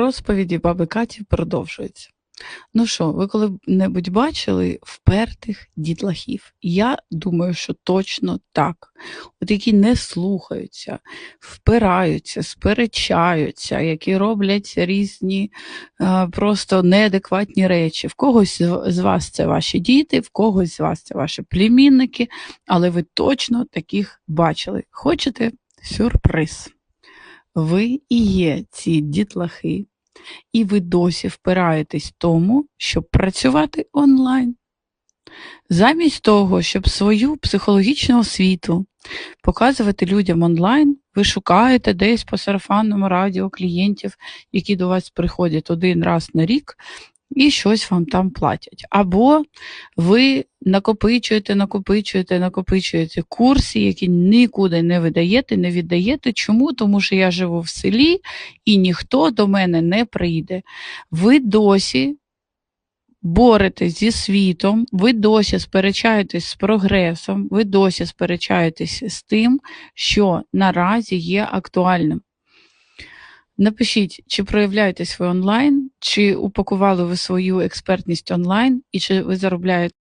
Розповіді баби Каті продовжуються. Ну що, ви коли-небудь бачили впертих дітлахів? Я думаю, що точно так. От які не слухаються, впираються, сперечаються, які роблять різні е, просто неадекватні речі. В когось з- з вас це ваші діти, в когось з вас це ваші племінники, але ви точно таких бачили. Хочете сюрприз? Ви і є ці дітлахи, і ви досі впираєтесь тому, щоб працювати онлайн. Замість того, щоб свою психологічну освіту показувати людям онлайн, ви шукаєте десь по сарафанному радіо клієнтів, які до вас приходять один раз на рік і щось вам там платять. Або ви накопичуєте, накопичуєте, накопичуєте курси, які нікуди не видаєте, не віддаєте. Чому? Тому що я живу в селі і ніхто до мене не прийде. Ви досі боретесь зі світом, ви досі сперечаєтесь з прогресом, ви досі сперечаєтесь з тим, що наразі є актуальним. Напишіть, чи проявляєтесь ви онлайн, чи упакували ви свою експертність онлайн, і чи ви заробляєте